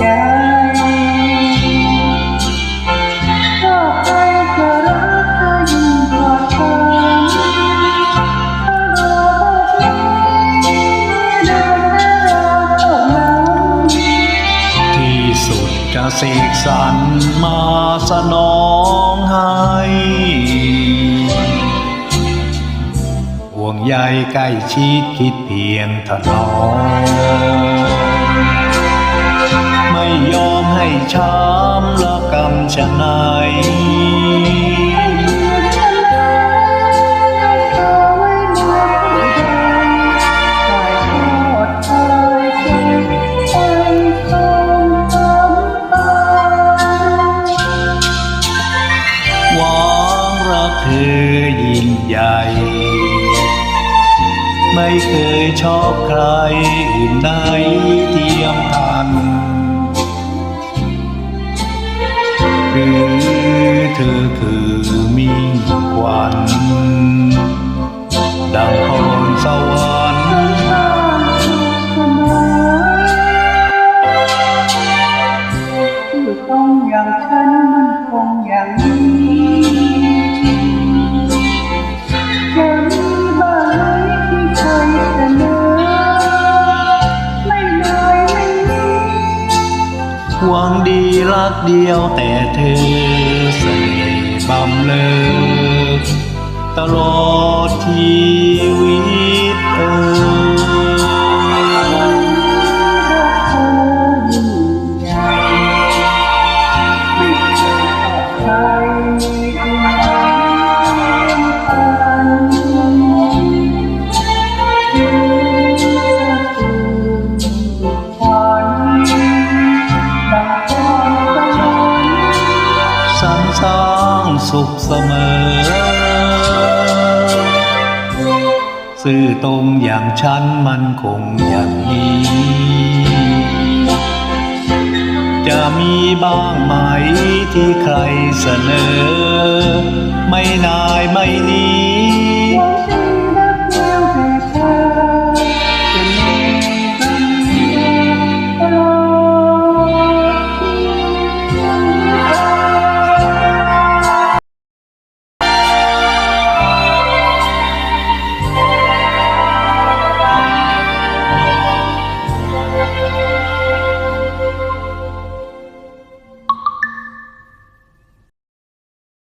กันต่อไปก็รักเธยิ่งกว่าคนที่สุดจะสิกสันมาสนองให้ห่วงใยใกล้ชิดคิดเพียงถนอม ยอมให้ช้ำละกำชะไหนายหวังรักเธอยิ่งใหญ่ ไม่เคยชอบใครอื่นใดเทียมทัน คือเธอคือมิ่งขวัน หวังดีรักเดียวแต่เธอเสน่ห์บำเลอตลอดชีวิต สุขเสมอ ซื่อตรงอย่างฉันมันคงอย่างนี้ จะมีบ้างไหมที่ใครเสนอ